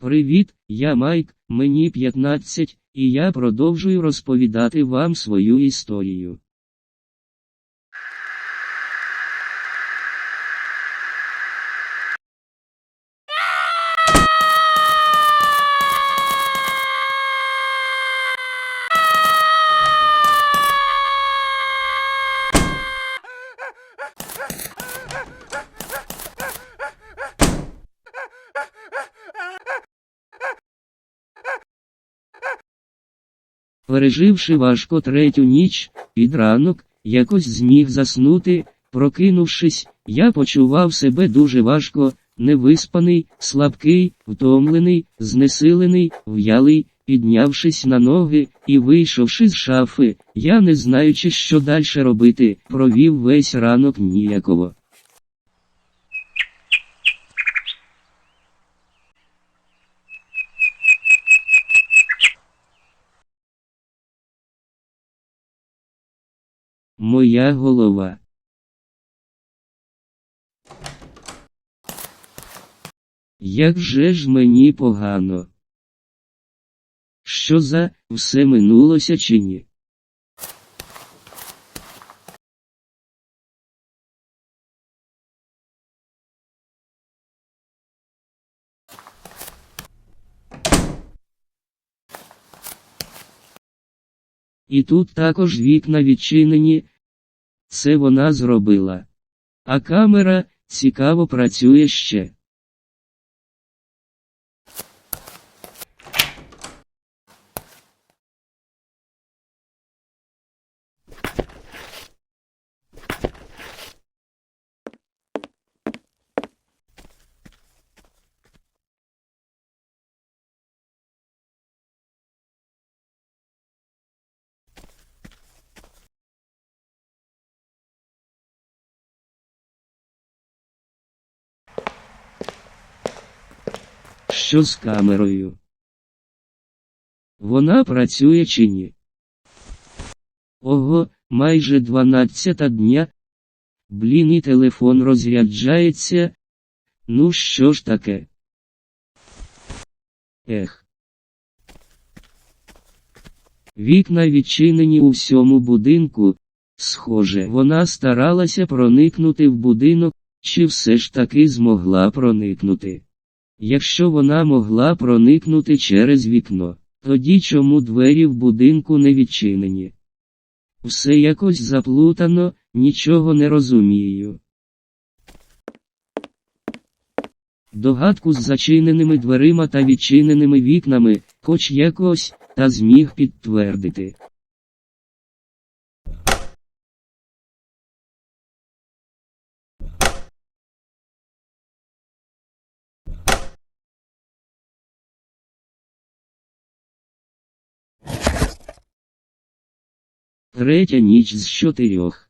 Привіт, я Майк, мені 15, і я продовжую розповідати вам свою історію. Переживши важко третю ніч, під ранок, якось зміг заснути, прокинувшись, я почував себе дуже важко, невиспаний, слабкий, втомлений, знесилений, в'ялий, піднявшись на ноги і вийшовши з шафи, я не знаючи, що далі робити, провів весь ранок ніяково. Моя голова. Як же ж мені погано? Що за все минулося чи ні? І тут також вікна відчинені. Це вона зробила. А камера, цікаво, працює ще. Що з камерою? Вона працює чи ні? Ого, майже 12 дня. Блін, і телефон розряджається. Ну що ж таке? Ех. Вікна відчинені у всьому будинку. Схоже, вона старалася проникнути в будинок, чи все ж таки змогла проникнути. Якщо вона могла проникнути через вікно, тоді чому двері в будинку не відчинені? Все якось заплутано, нічого не розумію. Догадку з зачиненими дверима та відчиненими вікнами, хоч якось, та зміг підтвердити. Третя ніч з чотирьох.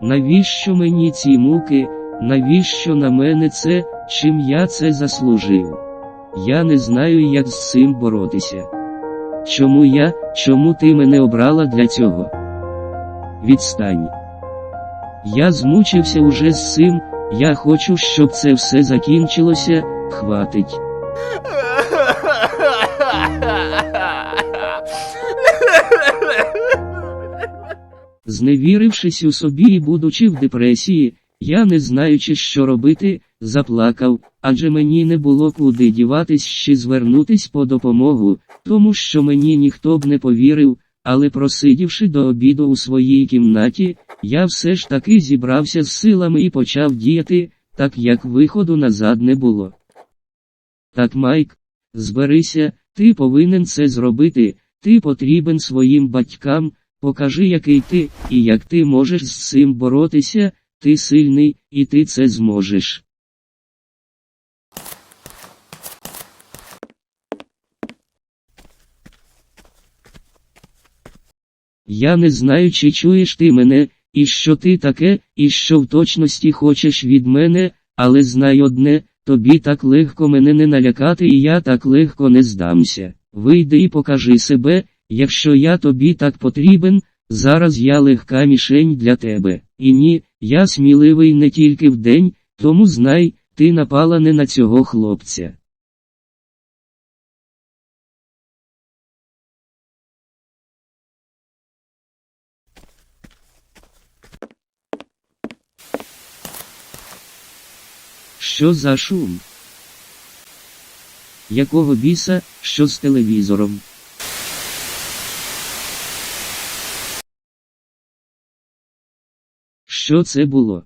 Навіщо мені ці муки, навіщо на мене це, чим я це заслужив? Я не знаю, як з цим боротися. Чому я, чому ти мене обрала для цього? Відстань. Я змучився уже з цим, я хочу, щоб це все закінчилося, хватить. Зневірившись у собі і будучи в депресії, я не знаючи, що робити, заплакав, адже мені не було куди діватись чи звернутись по допомогу, тому що мені ніхто б не повірив, але просидівши до обіду у своїй кімнаті, я все ж таки зібрався з силами і почав діяти, так як виходу назад не було. Так, Майк, зберися, ти повинен це зробити, ти потрібен своїм батькам. Покажи, який ти, і як ти можеш з цим боротися, ти сильний, і ти це зможеш. Я не знаю, чи чуєш ти мене, і що ти таке, і що в точності хочеш від мене, але знай одне, тобі так легко мене не налякати, і я так легко не здамся. Вийди і покажи себе, якщо я тобі так потрібен, зараз я легка мішень для тебе. І ні, я сміливий не тільки вдень, тому знай, ти напала не на цього хлопця. Що за шум? Якого біса, що з телевізором? Що це було?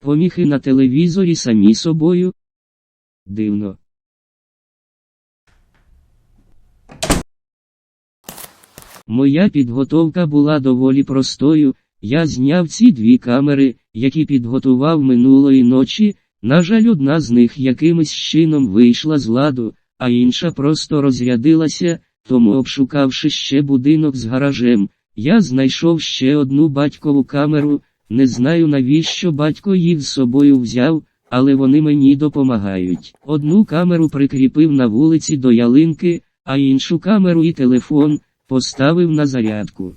Поміхи на телевізорі самі собою? Дивно. Моя підготовка була доволі простою. Я зняв ці дві камери, які підготував минулої ночі. На жаль, одна з них якимось чином вийшла з ладу, а інша просто розрядилася, тому обшукавши ще будинок з гаражем, я знайшов ще одну батькову камеру, не знаю навіщо батько їх з собою взяв, але вони мені допомагають. Одну камеру прикріпив на вулиці до ялинки, а іншу камеру і телефон поставив на зарядку.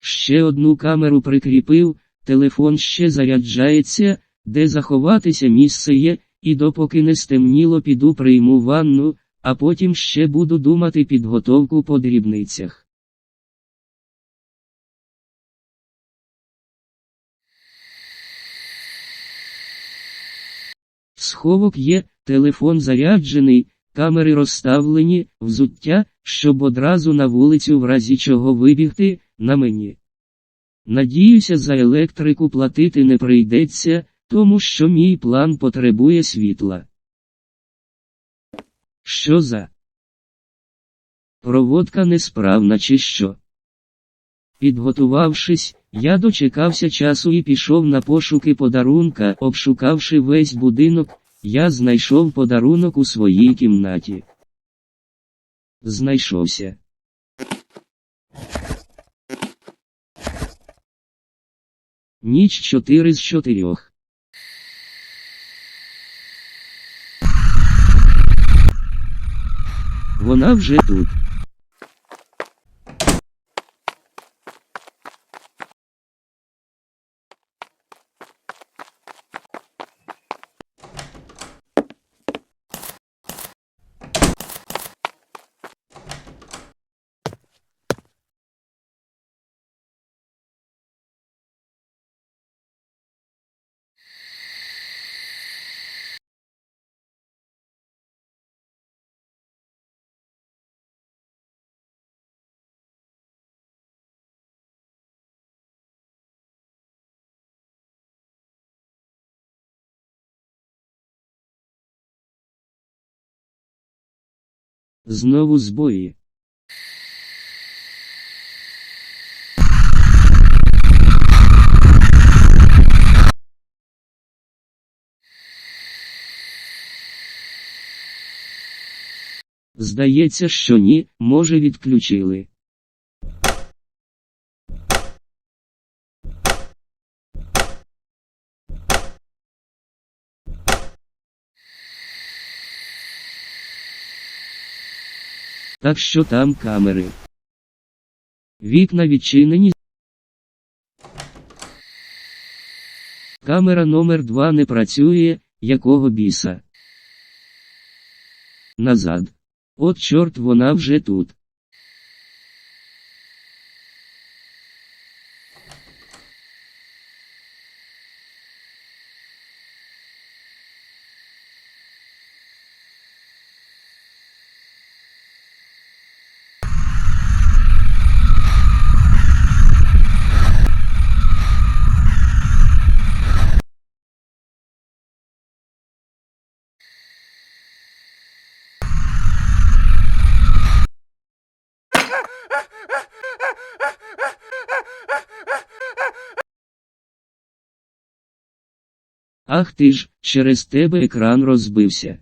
Ще одну камеру прикріпив, телефон ще заряджається, де заховатися місце є, і допоки не стемніло піду прийму ванну, а потім ще буду думати підготовку по дрібницях. Сховок є, телефон заряджений, камери розставлені, взуття, щоб одразу на вулицю в разі чого вибігти, на мені. Надіюся, за електрику платити не прийдеться, тому що мій план потребує світла. Що за? Проводка несправна чи що? Підготувавшись, я дочекався часу і пішов на пошуки подарунка, обшукавши весь будинок, я знайшов подарунок у своїй кімнаті. Знайшовся. Ніч чотири з чотирьох. Вона вже тут. Знову збої. Здається, що ні, може відключили. Так що там камери. Вікна відчинені. Камера номер 2 не працює, якого біса. Назад. От чорт вона вже тут. Ах ти ж, через тебе екран розбився.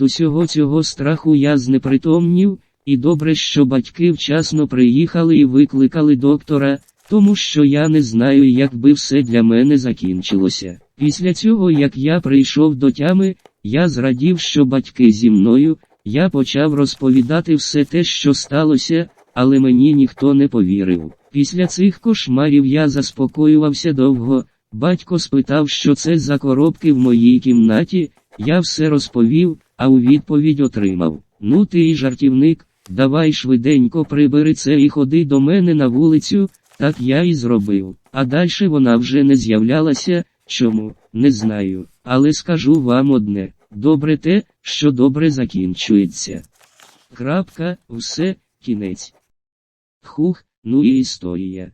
Від усього цього страху я знепритомнів, і добре, що батьки вчасно приїхали і викликали доктора, тому що я не знаю, як би все для мене закінчилося. Після цього, як я прийшов до тями, я зрадів, що батьки зі мною, я почав розповідати все те, що сталося, але мені ніхто не повірив. Після цих кошмарів я заспокоювався довго. Батько спитав, що це за коробки в моїй кімнаті, я все розповів, а у відповідь отримав. Ну ти і жартівник, давай швиденько прибери це і ходи до мене на вулицю, так я і зробив. А дальше вона вже не з'являлася, чому, не знаю. Але скажу вам одне, добре те, що добре закінчується. Крапка, все, кінець. Хух, ну і історія.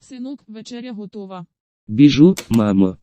Синок, вечеря готова. Біжу, мамо.